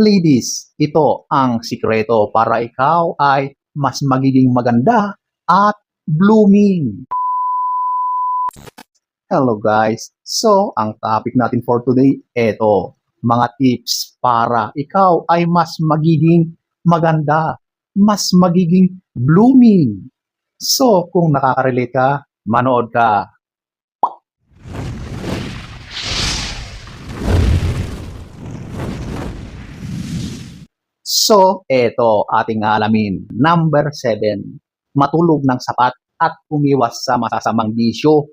Ladies, ito ang sikreto para ikaw ay mas magiging maganda at blooming. Hello guys. So, ang topic natin for today, eto, mga tips para ikaw ay mas magiging maganda, mas magiging blooming. So, kung nakaka-relate ka, manood ka. So, eto ating alamin. Number 7, matulog ng sapat at umiwas sa masasamang bisyo.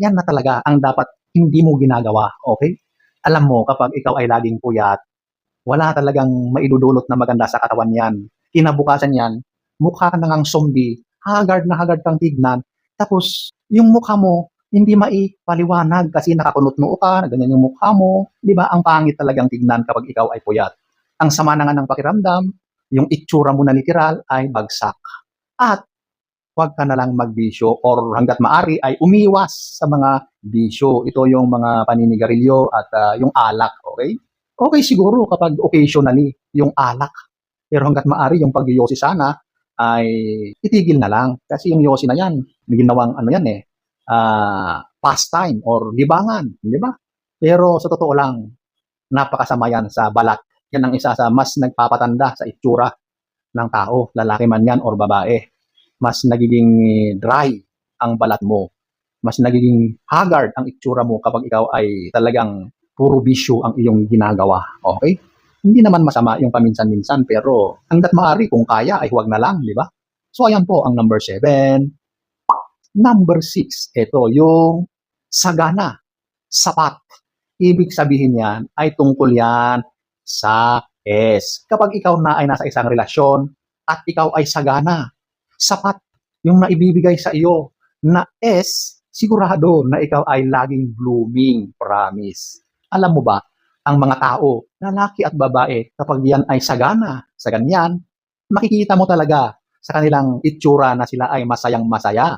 Yan na talaga ang dapat hindi mo ginagawa, okay? Alam mo, kapag ikaw ay laging puyat, wala talagang maidudulot na maganda sa katawan yan. Kinabukasan yan, mukha ka nang zombie, haggard na haggard kang tignan, tapos yung mukha mo, hindi maipaliwanag kasi nakakunot noo ka, ganyan yung mukha mo. Di ba? Ang pangit talagang tignan kapag ikaw ay puyat. Ang sama na nga ng pakiramdam, yung itsura mo na literal ay bagsak. At huwag ka na lang magbisyo or hanggat maari ay umiwas sa mga bisyo. Ito yung mga paninigarilyo at ah, yung alak, okay? Okay siguro kapag occasionally yung alak. Pero hanggat maari yung pag-yosi sana ay itigil na lang. Kasi yung yosi na yan, ginawang ano yan eh, ah, pastime or libangan, di ba? Pero sa totoo lang, napakasama yan sa balat. Yan ang isa sa mas nagpapatanda sa itsura ng tao, lalaki man yan or babae. Mas nagiging dry ang balat mo. Mas nagiging haggard ang itsura mo kapag ikaw ay talagang puro bisyo ang iyong ginagawa. Okay? Hindi naman masama yung paminsan-minsan pero hanggat maaari kung kaya ay huwag na lang, di ba? So ayan po ang number 7. Number 6, ito yung sagana, sapat. Ibig sabihin yan ay tungkol yan sa S. Kapag ikaw na ay nasa isang relasyon at ikaw ay sagana, sapat yung naibibigay sa iyo na S, sigurado na ikaw ay laging blooming, promise. Alam mo ba, ang mga tao, lalaki at babae, kapag yan ay sagana sa ganyan, makikita mo talaga sa kanilang itsura na sila ay masayang masaya,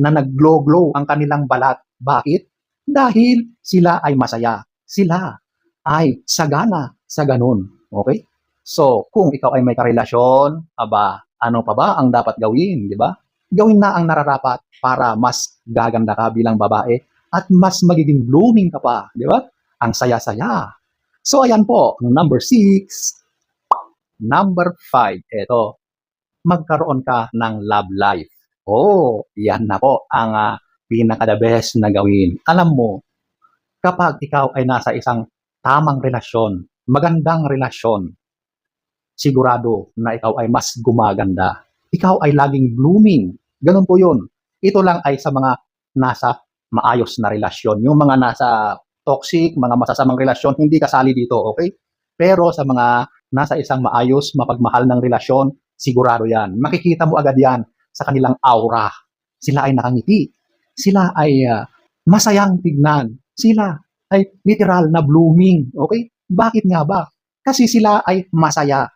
na nag-glow-glow ang kanilang balat. Bakit? Dahil sila ay masaya. Sila ay sagana sa ganun. Okay? So, kung ikaw ay may karelasyon, aba, ano pa ba ang dapat gawin, di ba? Gawin na ang nararapat para mas gaganda ka bilang babae at mas magiging blooming ka pa, di ba? Ang saya-saya. So, ayan po, number six. Number five, ito, magkaroon ka ng love life. Oh, yan na po ang uh, pinaka-the best na gawin. Alam mo, kapag ikaw ay nasa isang tamang relasyon, magandang relasyon, sigurado na ikaw ay mas gumaganda. Ikaw ay laging blooming. Ganun po yun. Ito lang ay sa mga nasa maayos na relasyon. Yung mga nasa toxic, mga masasamang relasyon, hindi kasali dito, okay? Pero sa mga nasa isang maayos, mapagmahal ng relasyon, sigurado yan. Makikita mo agad yan sa kanilang aura. Sila ay nakangiti. Sila ay uh, masayang tignan. Sila ay literal na blooming. Okay? Bakit nga ba? Kasi sila ay masaya.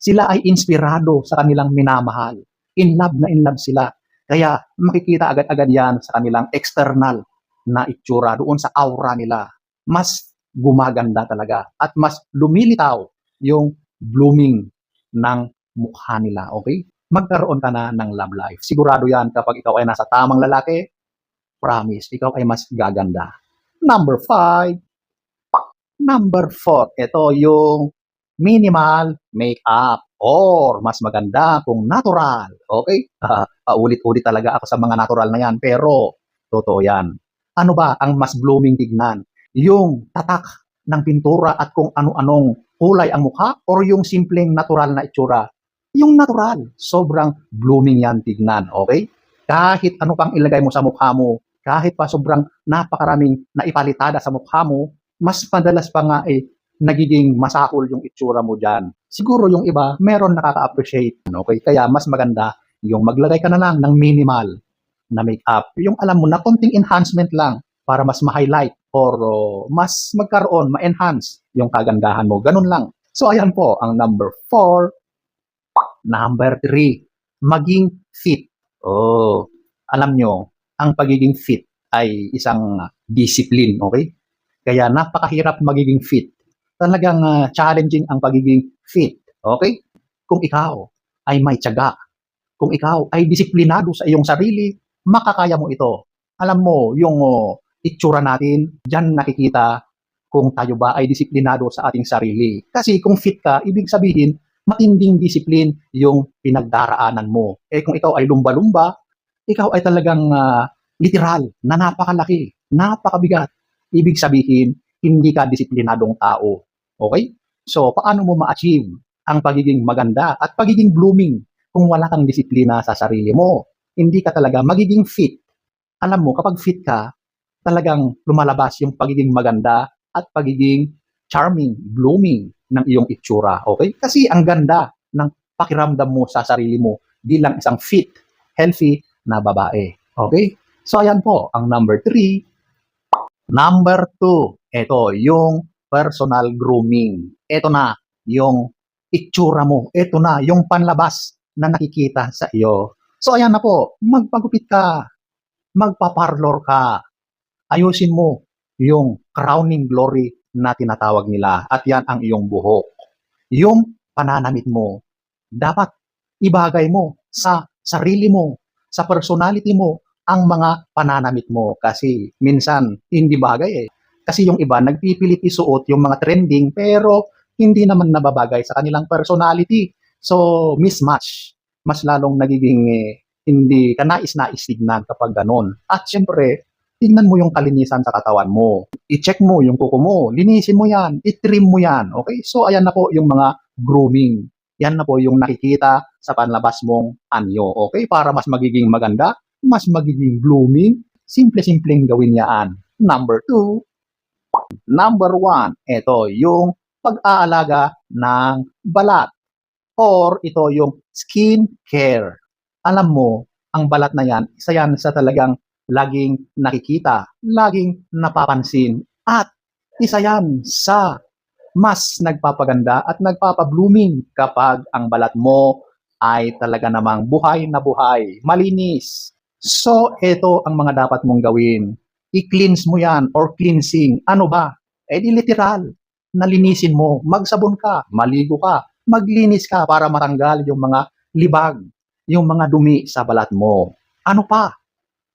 Sila ay inspirado sa kanilang minamahal. In love na in love sila. Kaya makikita agad-agad yan sa kanilang external na itsura doon sa aura nila. Mas gumaganda talaga at mas lumilitaw yung blooming ng mukha nila. Okay? Magkaroon ka na ng love life. Sigurado yan kapag ikaw ay nasa tamang lalaki, promise, ikaw ay mas gaganda. Number five, Number four, ito yung minimal makeup or mas maganda kung natural. Okay? Uh, paulit-ulit talaga ako sa mga natural na yan pero totoo yan. Ano ba ang mas blooming tignan? Yung tatak ng pintura at kung ano-anong kulay ang mukha or yung simpleng natural na itsura? Yung natural, sobrang blooming yan tignan. Okay? Kahit ano pang ilagay mo sa mukha mo, kahit pa sobrang napakaraming naipalitada sa mukha mo, mas madalas pa nga eh, nagiging masakol yung itsura mo dyan. Siguro yung iba, meron nakaka-appreciate. Okay? Kaya mas maganda yung maglagay ka na lang ng minimal na makeup. Yung alam mo na konting enhancement lang para mas ma-highlight or uh, mas magkaroon, ma-enhance yung kagandahan mo. Ganun lang. So ayan po ang number 4. Number 3, maging fit. Oh, alam nyo, ang pagiging fit ay isang discipline, okay? Kaya napakahirap magiging fit. talagang ah, challenging ang pagiging fit. Okay? Kung ikaw ay may tiyaga, kung ikaw ay disiplinado sa iyong sarili, makakaya mo ito. Alam mo, yung oh, itsura natin, dyan nakikita kung tayo ba ay disiplinado sa ating sarili. Kasi kung fit ka, ibig sabihin, matinding disiplin yung pinagdaraanan mo. Eh kung ikaw ay lumba-lumba, ikaw ay talagang ah, literal na napakalaki, napakabigat. Ibig sabihin, hindi ka disiplinadong tao. Okay? So, paano mo ma-achieve ang pagiging maganda at pagiging blooming kung wala kang disiplina sa sarili mo? Hindi ka talaga magiging fit. Alam mo, kapag fit ka, talagang lumalabas yung pagiging maganda at pagiging charming, blooming ng iyong itsura. Okay? Kasi ang ganda ng pakiramdam mo sa sarili mo bilang isang fit, healthy na babae. Okay? So, ayan po, ang number three. Number two, ito, yung personal grooming. Ito na, yung itsura mo. Ito na, yung panlabas na nakikita sa iyo. So, ayan na po, magpagupit ka, magpaparlor ka, ayusin mo yung crowning glory na tinatawag nila at yan ang iyong buhok. Yung pananamit mo, dapat ibagay mo sa sarili mo, sa personality mo, ang mga pananamit mo kasi minsan hindi bagay eh. Kasi yung iba nagpipilit isuot yung mga trending pero hindi naman nababagay sa kanilang personality. So, mismatch. Mas lalong nagiging eh, hindi ka nais-nais tignan kapag ganun. At syempre, tignan mo yung kalinisan sa katawan mo. I-check mo yung kuko mo. Linisin mo yan. I-trim mo yan. Okay? So, ayan na po yung mga grooming. Yan na po yung nakikita sa panlabas mong anyo. Okay? Para mas magiging maganda, mas magiging blooming, simple-simpleng gawin yan. Number two, number one, ito yung pag-aalaga ng balat or ito yung skin care. Alam mo, ang balat na yan, isa yan sa talagang laging nakikita, laging napapansin, at isa yan sa mas nagpapaganda at nagpapablooming kapag ang balat mo ay talaga namang buhay na buhay, malinis. So, ito ang mga dapat mong gawin. I-cleanse mo yan or cleansing. Ano ba? Eh di literal. Nalinisin mo. Magsabon ka. Maligo ka. Maglinis ka para matanggal yung mga libag, yung mga dumi sa balat mo. Ano pa?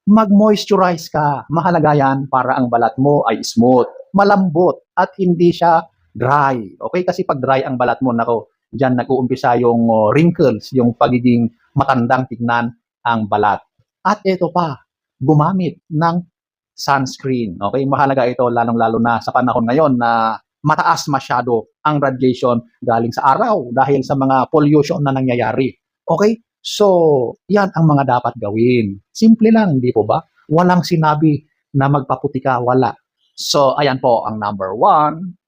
Mag-moisturize ka. Mahalaga yan para ang balat mo ay smooth, malambot, at hindi siya dry. Okay? Kasi pag dry ang balat mo, nako, dyan nag-uumpisa yung oh, wrinkles, yung pagiging matandang tignan ang balat. At ito pa, gumamit ng sunscreen. Okay? Mahalaga ito lalong-lalo na sa panahon ngayon na mataas masyado ang radiation galing sa araw dahil sa mga pollution na nangyayari. Okay? So, yan ang mga dapat gawin. Simple lang, di po ba? Walang sinabi na magpaputi ka, wala. So, ayan po ang number one.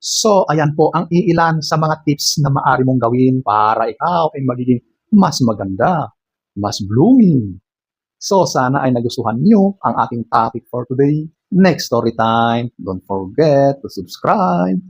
So, ayan po ang iilan sa mga tips na maaari mong gawin para ikaw ay magiging mas maganda, mas blooming. So, sana ay nagustuhan niyo ang ating topic for today. Next story time, don't forget to subscribe,